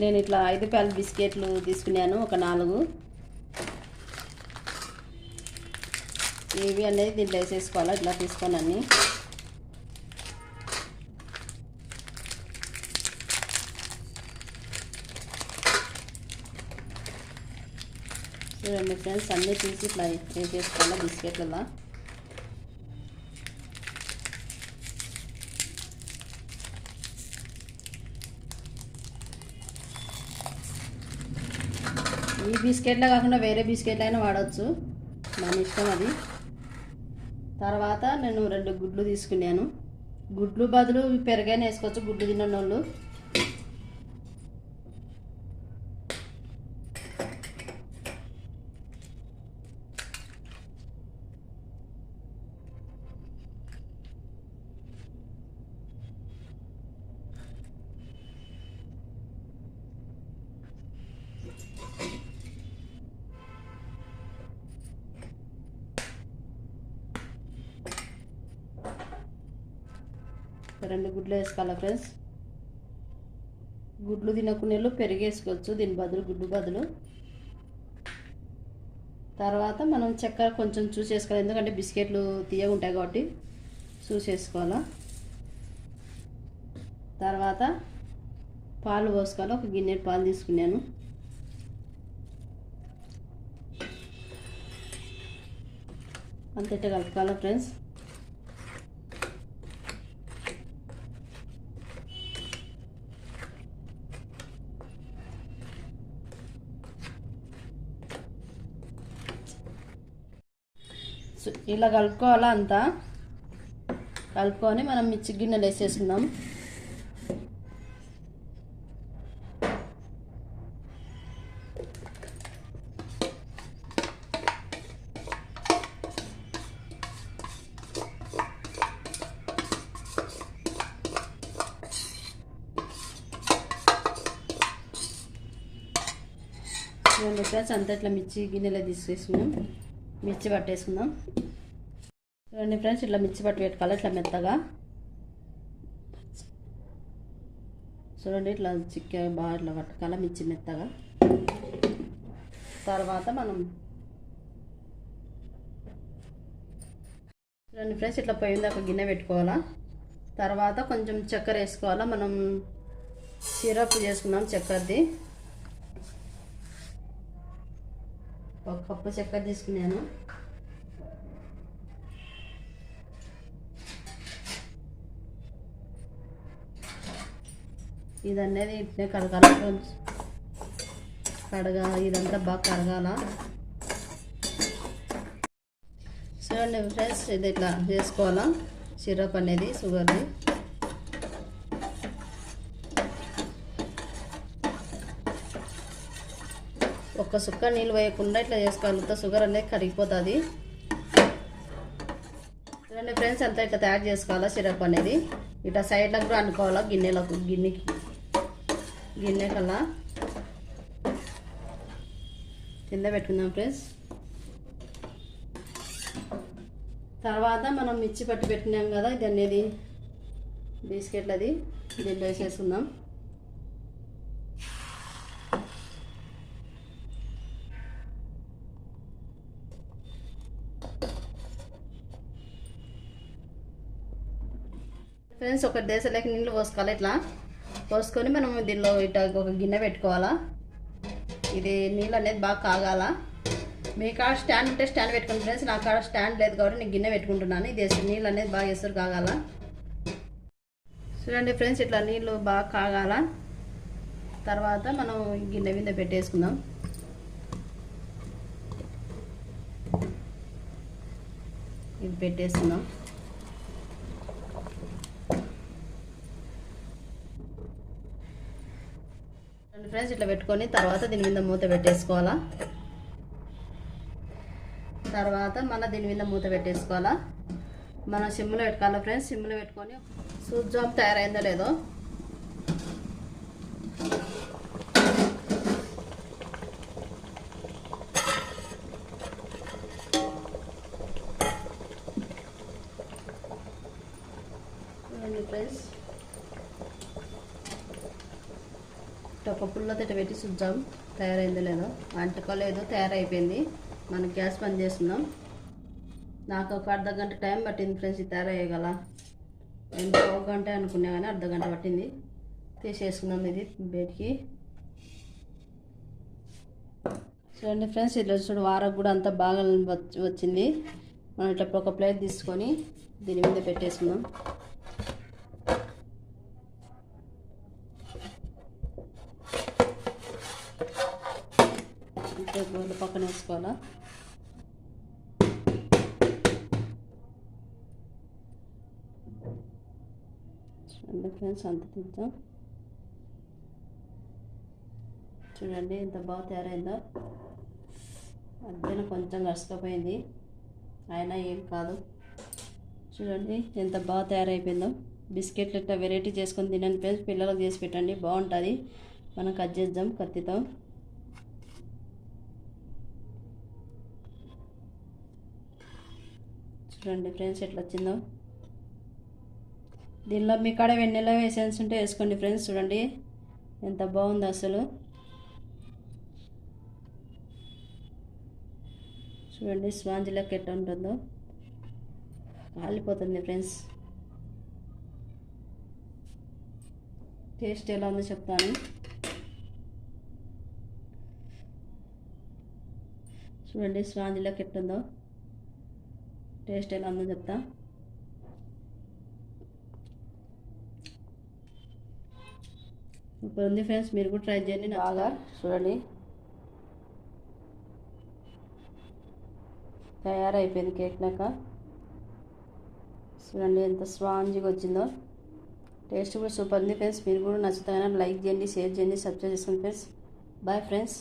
నేను ఇట్లా ఐదు రూపాయల బిస్కెట్లు తీసుకున్నాను ఒక నాలుగు. ఇవి అనేది దీంట్లో వేసేసుకోవాలి ఇట్లా తీసుకొని అన్ని. చూడండి ఫ్రెండ్స్ అన్నీ తీసి ఇట్లా వేసేసుకోవాలి బిస్కెట్లలో. ఈ బిస్కెట్లో కాకుండా వేరే బిస్కెట్లు అయినా వాడవచ్చు మన ఇష్టం అది. తర్వాత నేను రెండు గుడ్లు తీసుకున్నాను. గుడ్లు బదులు పెరగైనా వేసుకోవచ్చు. గుడ్లు తిన్న వాళ్ళు రెండు గుడ్లు వేసుకోవాలి ఫ్రెండ్స్ గుడ్లు తినకునేళ్ళు పెరిగేసుకోవచ్చు దీని బదులు గుడ్డు బదులు. తర్వాత మనం చక్కెర కొంచెం చూసేసుకోవాలి ఎందుకంటే బిస్కెట్లు తీయగా ఉంటాయి కాబట్టి చూసేసుకోవాలా తర్వాత పాలు పోసుకోవాలి ఒక గిన్నె పాలు తీసుకున్నాను. అంతటా కలుపుకోవాలి ఫ్రెండ్స్ ఇలా కలుపుకోవాలా అంతా కలుపుకొని మనం మిర్చి గిన్నెలు వేసేసుకుందాం. రెండు ఫ్రెండ్స్ అంతా ఇట్లా మిర్చి గిన్నెలో తీసేసుకున్నాం మిర్చి పట్టేసుకుందాం. చూడండి ఫ్రెండ్స్ ఇట్లా మిర్చి పట్టి పెట్టుకోవాలి ఇట్లా మెత్తగా. చూడండి ఇట్లా చిక్క బాగా ఇట్లా పట్టుకోవాలి మిర్చి మెత్తగా. తర్వాత మనం చూడండి ఫ్రెండ్స్ ఇట్లా పోయింది ఒక గిన్నె పెట్టుకోవాలా. తర్వాత కొంచెం చక్కెర వేసుకోవాలా. మనం సిరప్ చేసుకుందాం చక్కెరది. ఒక కప్పు చక్కెర తీసుకున్నాను. ఇది అనేది ఇట్లే కడగాల కొంచెం కడగా ఇదంతా బాగా కడగాల? చూడండి ఫ్రెండ్స్ ఇది ఇట్లా చేసుకోవాలా సిరప్ అనేది షుగర్ది. ఒక్క సుక్క నీళ్ళు వేయకుండా ఇట్లా చేసుకోగలుగుతా షుగర్ అనేది కరిగిపోతుంది. చూడండి ఫ్రెండ్స్ అంతా ఇట్లా తయారు చేసుకోవాలా సిరప్ అనేది. ఇట్లా సైడ్లకు కూడా అనుకోవాలా గిన్నెలకు గిన్నెకి. గిన్నె కల్లా కింద పెట్టుకుందాం ఫ్రెండ్స్. తర్వాత మనం మిర్చి పట్టి పెట్టినాం కదా ఇది అనేది బిస్కెట్లది. దీంట్లో వేసేసుకుందాం. ఫ్రెండ్స్ ఒక దేశలేక నీళ్ళు పోసుకోవాలి. ఇట్లా పోసుకొని మనం దీనిలో ఇట్లా ఒక గిన్నె పెట్టుకోవాలా? ఇది నీళ్ళు అనేది బాగా కాగాల? మీ కాడ స్టాండ్ ఉంటే స్టాండ్ పెట్టుకుని ఫ్రెండ్స్. నా కాడ స్టాండ్ లేదు కాబట్టి నేను గిన్నె పెట్టుకుంటున్నాను. ఇది వేసి నీళ్ళు అనేది బాగా ఎసురు కాగాల? చూడండి ఫ్రెండ్స్ ఇట్లా నీళ్ళు బాగా కాగాల? తర్వాత మనం గిన్నె మీద పెట్టేసుకుందాం. ఇది పెట్టేసుకుందాం. ఫ్రెండ్స్ ఇట్లా పెట్టుకొని తర్వాత దీని మీద మూత పెట్టేసుకోవాలా? తర్వాత మళ్ళీ దీని మీద మూత పెట్టేసుకోవాలా? మనం సిమ్లో పెట్టుకోవాలా ఫ్రెండ్స్? సిమ్లో పెట్టుకొని సూప్ జామ్ తయారైందో లేదో? ఫ్రెండ్స్. పప్పుల్లో ఒక పెట్టి చూద్దాం. తయారైందో లేదో. అంటుకోలేదు తయారైపోయింది. మనం గ్యాస్ బంద్ చేస్తున్నాం. నాకు ఒక అర్ధ గంట టైం పట్టింది ఫ్రెండ్స్ ఇది తయారయ్యగల. ఎంత ఒక గంట అనుకున్నా కానీ అర్ధ గంట పట్టింది. తీసేసుకున్నాం ఇది బయటికి చూడండి ఫ్రెండ్స్ ఈరోజు చూడు వారకు కూడా అంతా బాగా వచ్చి- వచ్చింది. మనం ఇట్లా ఒక ప్లేట్ తీసుకొని దీని మీద పెట్టేసుకుందాం. ఇంట్లో గోళ్ళు పక్కన వేసుకోవాలా? చూడండి ఫ్రెండ్స్ అంత తిద్దాం చూడండి ఎంత బాగా తయారైందో? మధ్యన కొంచెం గసుకపోయింది అయినా ఏం కాదు. చూడండి ఎంత బాగా తయారైపోయిందో. బిస్కెట్లు ఇట్లా వెరైటీ చేసుకొని తినండి ఫ్రెండ్స్. పిల్లలకు చేసి పెట్టండి. బాగుంటుంది. మనం కట్ చేద్దాం కత్తితో. చూడండి ఫ్రెండ్స్ ఎట్లా వచ్చిందో దీనిలో మీ కాడ వెన్నెల ఎసెన్స్ ఉంటే వేసుకోండి ఫ్రెండ్స్ చూడండి. ఎంత బాగుందో అసలు. చూడండి స్పాంజ్ లెక్క ఎట్లా ఉంటుందో. కాలిపోతుంది ఫ్రెండ్స్. టేస్ట్ ఎలా ఉందో చెప్తాను. చూడండి స్పాంజ్ లెక్క ఎట్టుందో టేస్ట్ ఎలా ఉందో చెప్తా. ఇప్పుడు ఉంది ఫ్రెండ్స్ మీరు కూడా ట్రై చేయండి బాగా చూడండి. తయారైపోయింది కేక్ నాక చూడండి ఎంత స్పాంజిగా వచ్చిందో. టేస్ట్ కూడా సూపర్ ఉంది ఫ్రెండ్స్ మీరు కూడా నచ్చుతాయని లైక్ చేయండి షేర్ చేయండి సబ్స్క్రైబ్ చేసుకోండి ఫ్రెండ్స్. Bye friends.